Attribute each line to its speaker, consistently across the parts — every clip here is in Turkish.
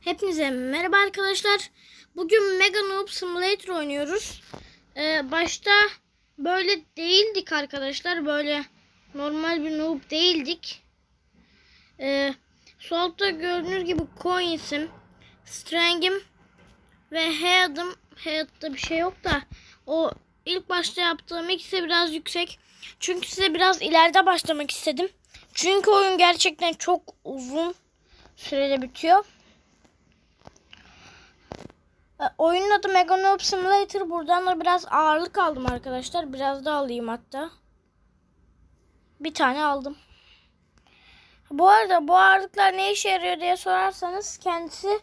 Speaker 1: Hepinize merhaba arkadaşlar. Bugün Mega Noob Simulator oynuyoruz. Ee, başta böyle değildik arkadaşlar. Böyle normal bir noob değildik. Ee, solda gördüğünüz gibi coins'im, streng'im ve head'ım. Head'da bir şey yok da o ilk başta yaptığım ikisi biraz yüksek. Çünkü size biraz ileride başlamak istedim. Çünkü oyun gerçekten çok uzun sürede bitiyor. E, Oyunun adı Mega Simulator. Buradan da biraz ağırlık aldım arkadaşlar. Biraz da alayım hatta. Bir tane aldım. Bu arada bu ağırlıklar ne işe yarıyor diye sorarsanız kendisi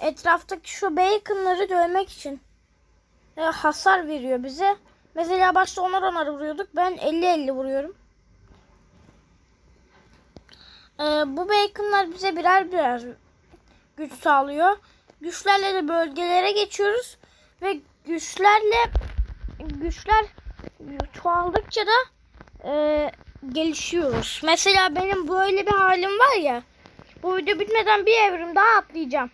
Speaker 1: etraftaki şu baconları dövmek için e, hasar veriyor bize. Mesela başta onar onar vuruyorduk. Ben 50-50 vuruyorum. E, bu baconlar bize birer birer güç sağlıyor. Güçlerle de bölgelere geçiyoruz ve güçlerle güçler çoğaldıkça da e, gelişiyoruz. Mesela benim böyle bir halim var ya. Bu video bitmeden bir evrim daha atlayacağım.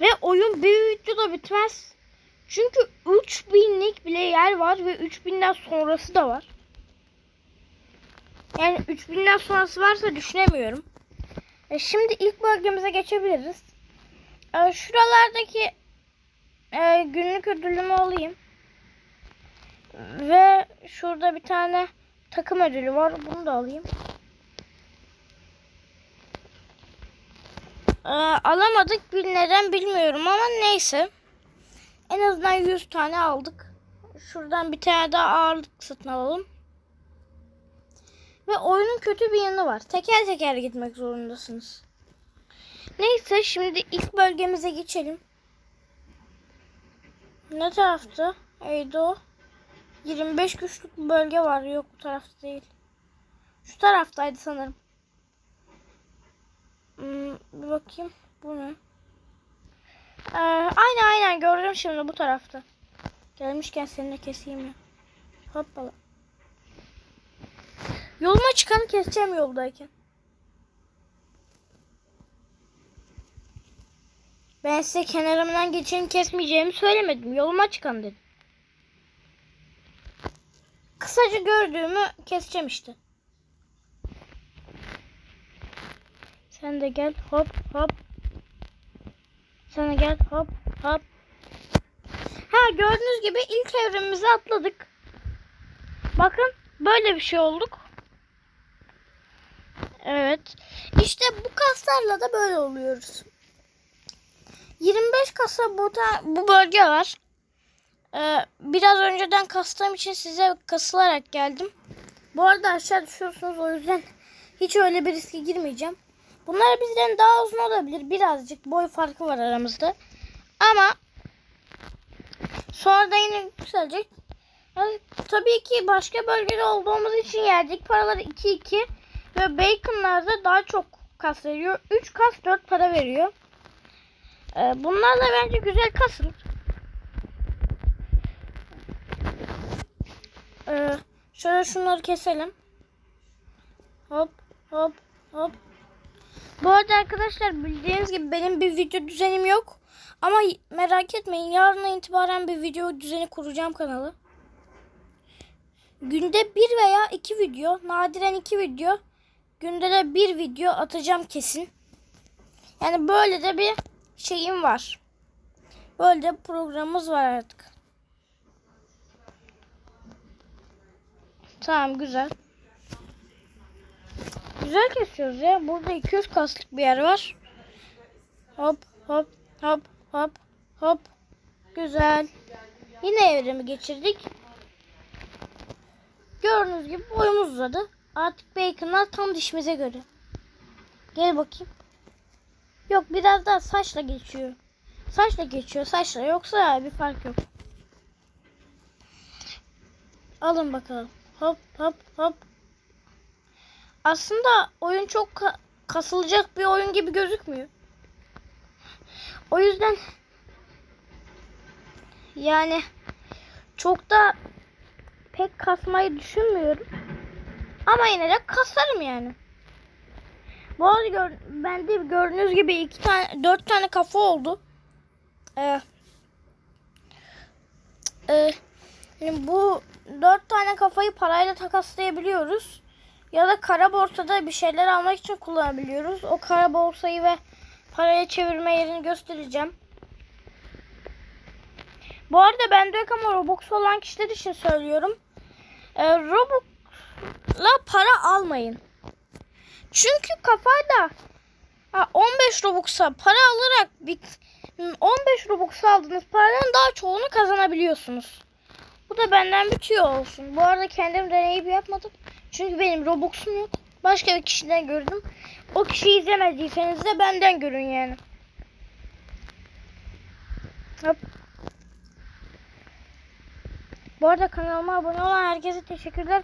Speaker 1: Ve oyun bir videoda bitmez. Çünkü 3000'lik bile yer var ve 3000'den sonrası da var. Yani 3000'den sonrası varsa düşünemiyorum. E şimdi ilk bölgemize geçebiliriz. E, şuralardaki e, günlük ödülümü alayım. Ve şurada bir tane takım ödülü var. Bunu da alayım. E, alamadık. Bir neden bilmiyorum ama neyse. En azından 100 tane aldık. Şuradan bir tane daha ağırlık satın alalım. Ve oyunun kötü bir yanı var. Teker teker gitmek zorundasınız. Neyse şimdi ilk bölgemize geçelim. Ne tarafta? Eydi o. 25 güçlük bir bölge var. Yok bu tarafta değil. Şu taraftaydı sanırım. Hmm, bir bakayım. Bu ne? Ee, aynen aynen gördüm şimdi bu tarafta. Gelmişken seni de keseyim ya. Hoppala. Yoluma çıkanı keseceğim yoldayken. Ben size kenarımdan geçeni kesmeyeceğimi söylemedim. Yoluma çıkan dedim. Kısaca gördüğümü keseceğim işte. Sen de gel hop hop. Sen de gel hop hop. Ha gördüğünüz gibi ilk evrimizi atladık. Bakın böyle bir şey olduk. Evet. İşte bu kaslarla da böyle oluyoruz. 25 kasa bu, bu bölge var. Ee, biraz önceden kastığım için size kasılarak geldim. Bu arada aşağı düşüyorsunuz o yüzden hiç öyle bir riske girmeyeceğim. Bunlar bizden daha uzun olabilir. Birazcık boy farkı var aramızda. Ama sonra da yine yükselecek. Yani, tabii ki başka bölgede olduğumuz için yerdeki paraları 2-2 ve baconlarda daha çok kas veriyor. 3 kas 4 para veriyor. Ee, bunlar da bence güzel kasılır. Ee, şöyle şunları keselim. Hop hop hop. Bu arada arkadaşlar bildiğiniz gibi benim bir video düzenim yok. Ama merak etmeyin yarına itibaren bir video düzeni kuracağım kanalı. Günde bir veya iki video, nadiren iki video, günde de bir video atacağım kesin. Yani böyle de bir şeyim var. Böyle programımız var artık. Tamam güzel. Güzel kesiyoruz ya. Burada 200 kaslık bir yer var. Hop hop hop hop hop. Güzel. Yine evrimi geçirdik. Gördüğünüz gibi boyumuz uzadı. Artık baconlar tam dişimize göre. Gel bakayım. Yok biraz daha saçla geçiyor. Saçla geçiyor saçla yoksa bir fark yok. Alın bakalım. Hop hop hop. Aslında oyun çok ka- kasılacak bir oyun gibi gözükmüyor. O yüzden yani çok da pek kasmayı düşünmüyorum. Ama yine de kasarım yani. Bu arada gör, bende gördüğünüz gibi iki tane, dört tane kafa oldu. Ee, e, yani bu dört tane kafayı parayla takaslayabiliyoruz. Ya da kara borsada bir şeyler almak için kullanabiliyoruz. O kara borsayı ve paraya çevirme yerini göstereceğim. Bu arada bende yok ama Robux olan kişiler için söylüyorum. Ee, Robux'la para almayın. Çünkü kafayla ha, 15 Robux'a para alarak bir 15 Robux aldığınız paraların daha çoğunu kazanabiliyorsunuz. Bu da benden bir tüyo olsun. Bu arada kendim deneyip yapmadım. Çünkü benim Robux'um yok. Başka bir kişiden gördüm. O kişiyi izlemediyseniz de benden görün yani. Hop. Bu arada kanalıma abone olan herkese teşekkürler.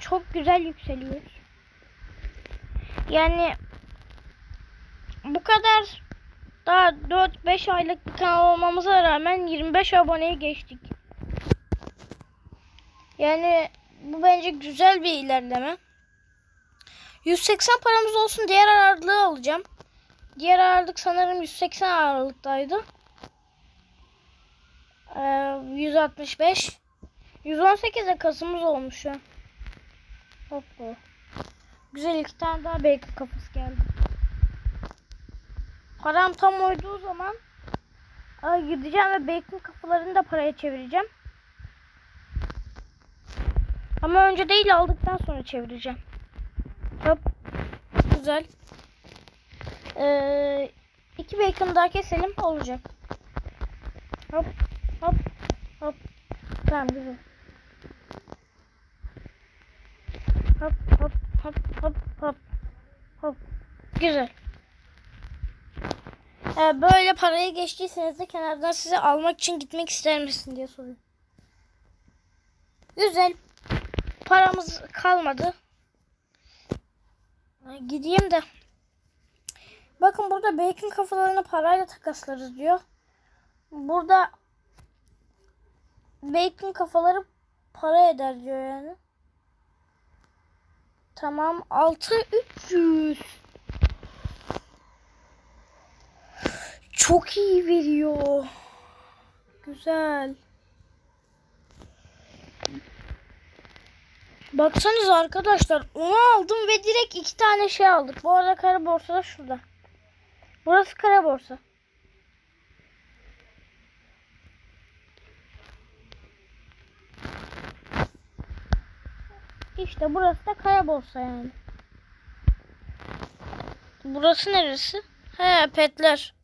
Speaker 1: Çok güzel yükseliyor. Yani bu kadar daha 4-5 aylık bir kanal olmamıza rağmen 25 aboneyi geçtik. Yani bu bence güzel bir ilerleme. 180 paramız olsun diğer ağırlığı alacağım. Diğer ağırlık sanırım 180 ağırlıktaydı. Ee, 165. 118'e kasımız olmuş şu an. Hoppa. Güzel iki tane daha bacon kafası geldi. Param tam uyduğu zaman gideceğim ve bacon kafalarını da paraya çevireceğim. Ama önce değil aldıktan sonra çevireceğim. Hop. Güzel. Ee, iki bacon daha keselim olacak. Hop. Hop. Hop. Tamam güzel. Hop hop hop hop hop. Hop. Güzel. Ee, böyle parayı geçtiyseniz de kenardan size almak için gitmek ister misin diye soruyor. Güzel. Paramız kalmadı. Ay, Gideyim de. Bakın burada bacon kafalarını parayla takaslarız diyor. Burada bacon kafaları para eder diyor yani. Tamam 6300. Çok iyi veriyor. Güzel. Baksanıza arkadaşlar onu aldım ve direkt iki tane şey aldık. Bu arada kara borsa da şurada. Burası kara borsa. İşte burası da kara borsa yani. Burası neresi? He petler.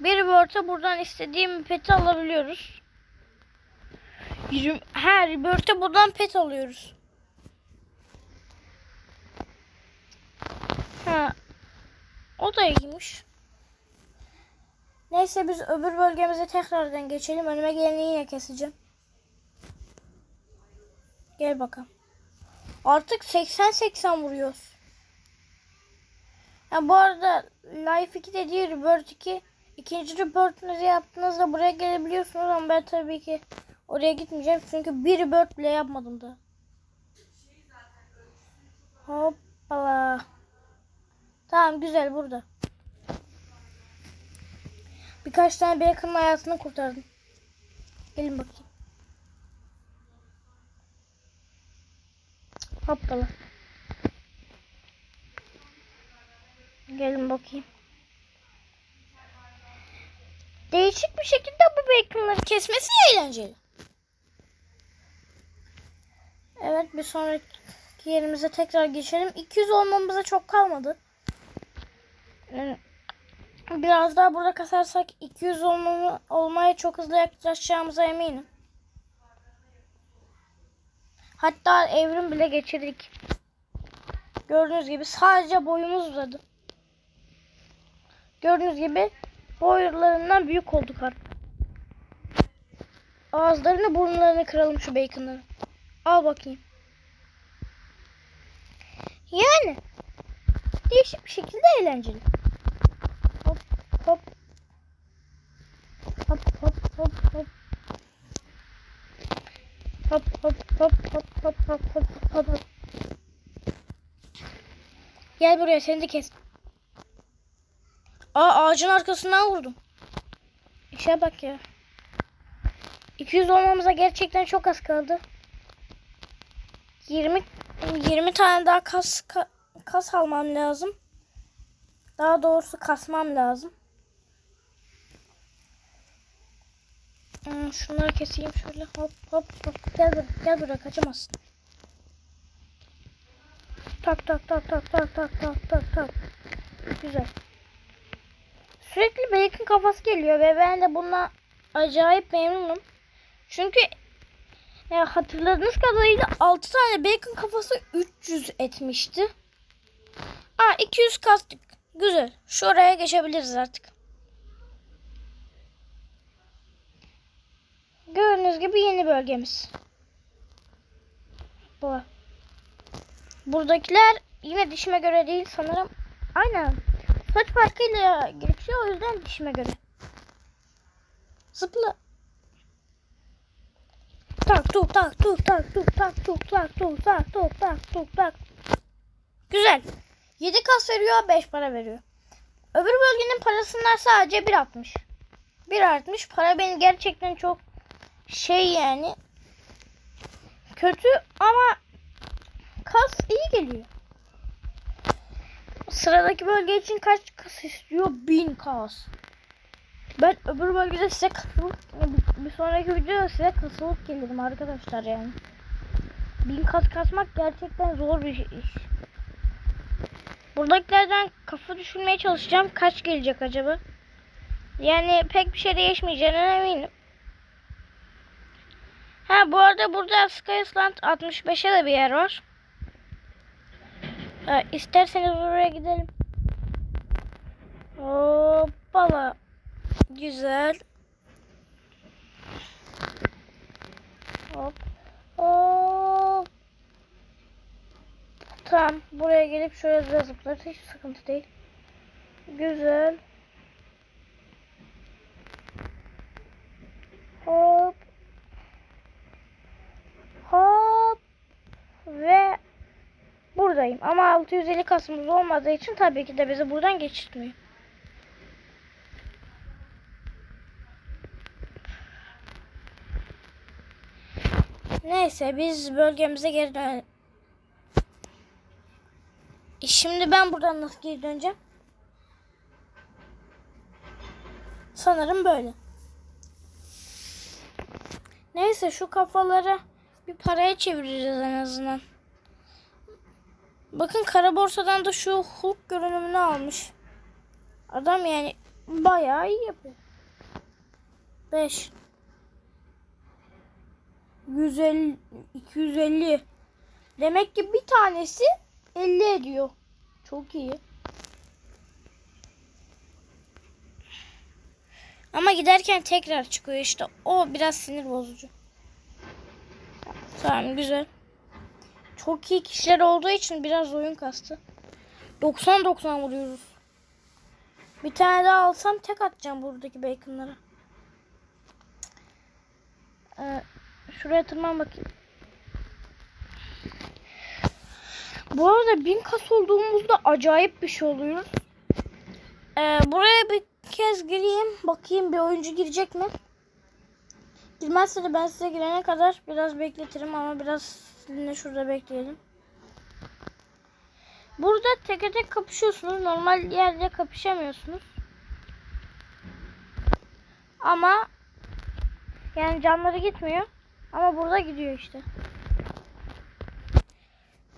Speaker 1: Bir börte buradan istediğim peti alabiliyoruz. Her börte buradan pet alıyoruz. Ha. O da iyiymiş. Neyse biz öbür bölgemize tekrardan geçelim. Önüme geleni yine keseceğim. Gel bakalım. Artık 80-80 vuruyoruz. Ha, bu arada Life 2 dediği Rebirth 2 ikinci Rebirth'ünüzü yaptığınızda buraya gelebiliyorsunuz ama ben tabii ki oraya gitmeyeceğim çünkü bir Rebirth bile yapmadım da. Hoppala. Tamam güzel burada. Birkaç tane Bacon'ın hayatını kurtardım. Gelin bakayım. Hoppala. Gelin bakayım. Değişik bir şekilde bu baconları kesmesi eğlenceli. Evet bir sonraki yerimize tekrar geçelim. 200 olmamıza çok kalmadı. Biraz daha burada kasarsak 200 olmamı, olmaya çok hızlı yaklaşacağımıza eminim. Hatta evrim bile geçirdik. Gördüğünüz gibi sadece boyumuz uzadı. Gördüğünüz gibi boylarından büyük olduk artık. Ağızlarını burunlarını kıralım şu baconları. Al bakayım. Yani değişik bir şekilde eğlenceli. Hop hop. Hop hop hop hop. Hop hop hop hop hop hop hop hop hop. Gel buraya seni de kes. Aa ağacın arkasından vurdum. İşe bak ya. 200 olmamıza gerçekten çok az kaldı. 20 20 tane daha kas ka- kas almam lazım. Daha doğrusu kasmam lazım. Hmm, şunları keseyim şöyle. Hop hop hop. Gel buraya, gel buraya kaçamazsın. Tak tak tak tak tak tak tak tak tak. Güzel. Sürekli bacon kafası geliyor ve ben de bununla acayip memnunum. Çünkü ya hatırladığınız kadarıyla 6 tane bacon kafası 300 etmişti. Aa 200 kastık. Güzel. Şuraya geçebiliriz artık. Gördüğünüz gibi yeni bölgemiz. Bu. Buradakiler yine dişime göre değil sanırım. Aynen. Saç farkıyla geçiyor o yüzden dişime göre. Zıpla. Tak tuk tak tuk tak tuk tak tuk tak tuk tak tuk tak tuk tak. Güzel. 7 kas veriyor 5 para veriyor. Öbür bölgenin parasından sadece 1.60. 1.60 para beni gerçekten çok şey yani kötü ama kas iyi geliyor. Sıradaki bölge için kaç kas istiyor? 1000 kas. Ben öbür bölgede size kasılıp bir sonraki videoda size kasılıp gelirim arkadaşlar yani. 1000 kas kasmak gerçekten zor bir iş. Buradakilerden kafa düşürmeye çalışacağım. Kaç gelecek acaba? Yani pek bir şey değişmeyeceğine eminim. Ha bu arada burada Skyland 65'e de bir yer var. Ee, isterseniz oraya gidelim. Hoppala. Güzel. Hop. Hop. Tamam. Buraya gelip şöyle de zıplarız. Hiç sıkıntı değil. Güzel. Hop. Hop. Ve buradayım. Ama 650 kasımız olmadığı için tabii ki de bizi buradan geçirtmiyor. Neyse biz bölgemize geri dönelim. E Şimdi ben buradan nasıl geri döneceğim? Sanırım böyle. Neyse şu kafaları bir paraya çeviririz en azından. Bakın kara borsadan da şu Hulk görünümünü almış. Adam yani bayağı iyi yapıyor. 5 150 250 Demek ki bir tanesi 50 ediyor. Çok iyi. Ama giderken tekrar çıkıyor işte. O biraz sinir bozucu. Tamam güzel. Çok iyi kişiler olduğu için biraz oyun kastı. 90-90 vuruyoruz. Bir tane daha alsam tek atacağım buradaki baconlara. Ee, şuraya tırman bakayım. Bu arada bin kas olduğumuzda acayip bir şey oluyoruz. Ee, buraya bir kez gireyim. Bakayım bir oyuncu girecek mi? Girmezse de ben size girene kadar biraz bekletirim ama biraz sizinle şurada bekleyelim. Burada tek tek kapışıyorsunuz. Normal yerde kapışamıyorsunuz. Ama yani canları gitmiyor. Ama burada gidiyor işte.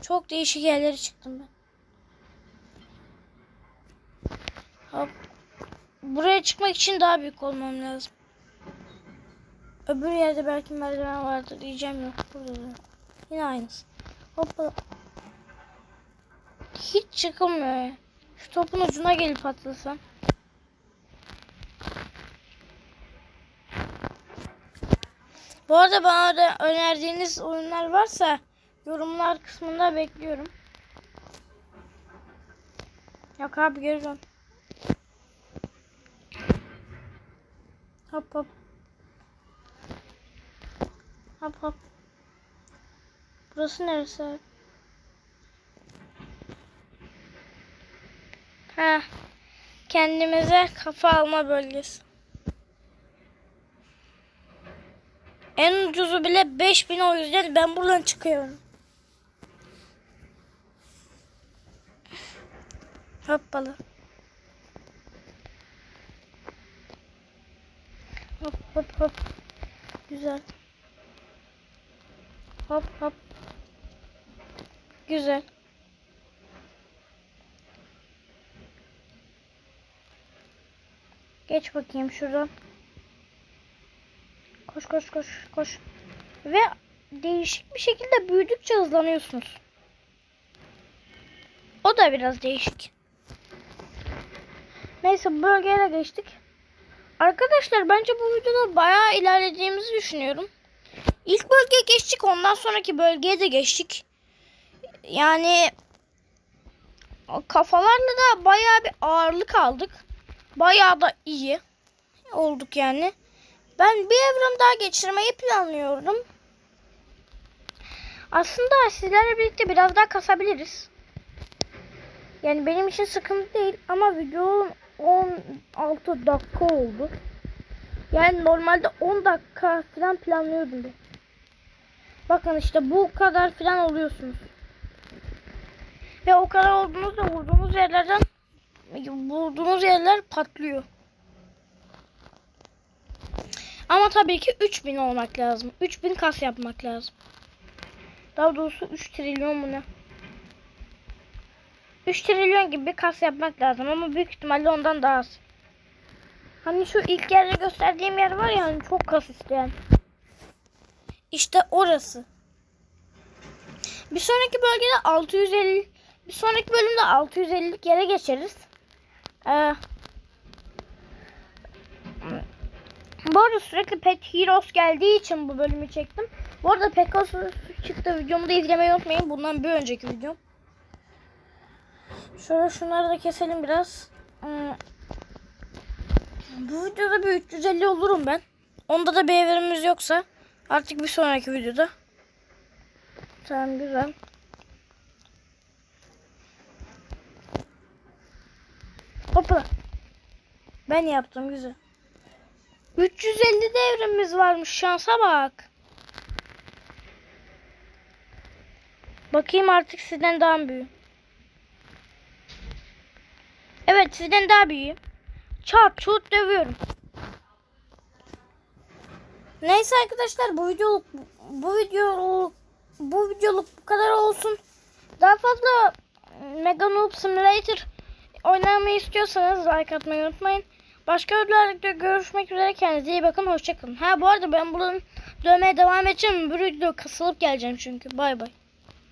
Speaker 1: Çok değişik yerlere çıktım ben. Hop. Buraya çıkmak için daha büyük olmam lazım. Öbür yerde belki merdiven vardır diyeceğim yok. Burada. Yine aynısı. Hoppa. Hiç çıkılmıyor. Şu topun ucuna gelip atlasam. Bu arada bana da önerdiğiniz oyunlar varsa yorumlar kısmında bekliyorum. Yok abi geri dön. Hop hop. Hop hop. Burası neresi? Ha. Kendimize kafa alma bölgesi. En ucuzu bile 5000 o yüzden ben buradan çıkıyorum. Hoppala. Hop hop hop. Güzel. Hop hop. Güzel. Geç bakayım şuradan. Koş koş koş koş. Ve değişik bir şekilde büyüdükçe hızlanıyorsunuz. O da biraz değişik. Neyse bölgeye de geçtik. Arkadaşlar bence bu videoda bayağı ilerlediğimizi düşünüyorum. İlk bölgeye geçtik ondan sonraki bölgeye de geçtik. Yani kafalarla da bayağı bir ağırlık aldık. Bayağı da iyi olduk yani. Ben bir evren daha geçirmeyi planlıyorum. Aslında sizlerle birlikte biraz daha kasabiliriz. Yani benim için sıkıntı değil ama video 16 dakika oldu. Yani normalde 10 dakika falan planlıyordum ben. Bakın işte bu kadar falan oluyorsunuz. Ve o kadar olduğunuzda vurduğunuz yerlerden vurduğunuz yerler patlıyor. Ama tabii ki 3000 olmak lazım. 3000 kas yapmak lazım. Daha doğrusu 3 trilyon mu ne? 3 trilyon gibi bir kas yapmak lazım ama büyük ihtimalle ondan daha az. Hani şu ilk yerde gösterdiğim yer var ya hani çok kas isteyen. İşte orası. Bir sonraki bölgede 650 bir sonraki bölümde 650'lik yere geçeriz. Ee, bu arada sürekli Pet Heroes geldiği için bu bölümü çektim. Bu arada Pegasus çıktı videomu da izlemeyi unutmayın. Bundan bir önceki videom. Şöyle şunları da keselim biraz. Hmm. Bu videoda bir 350 olurum ben. Onda da bir evrenimiz yoksa artık bir sonraki videoda. Tamam güzel. Hopla. Ben yaptım güzel. 350 devrimiz varmış şansa bak. Bakayım artık sizden daha büyüğüm. Evet sizden daha büyüğüm. Çat çut dövüyorum. Neyse arkadaşlar bu videoluk bu videoluk bu videoluk bu kadar olsun. Daha fazla Mega Noob Simulator oynamayı istiyorsanız like atmayı unutmayın. Başka videolarda görüşmek üzere. Kendinize iyi bakın. Hoşçakalın. Ha bu arada ben buradan dövmeye devam edeceğim. Bir video kasılıp geleceğim çünkü. Bay bay.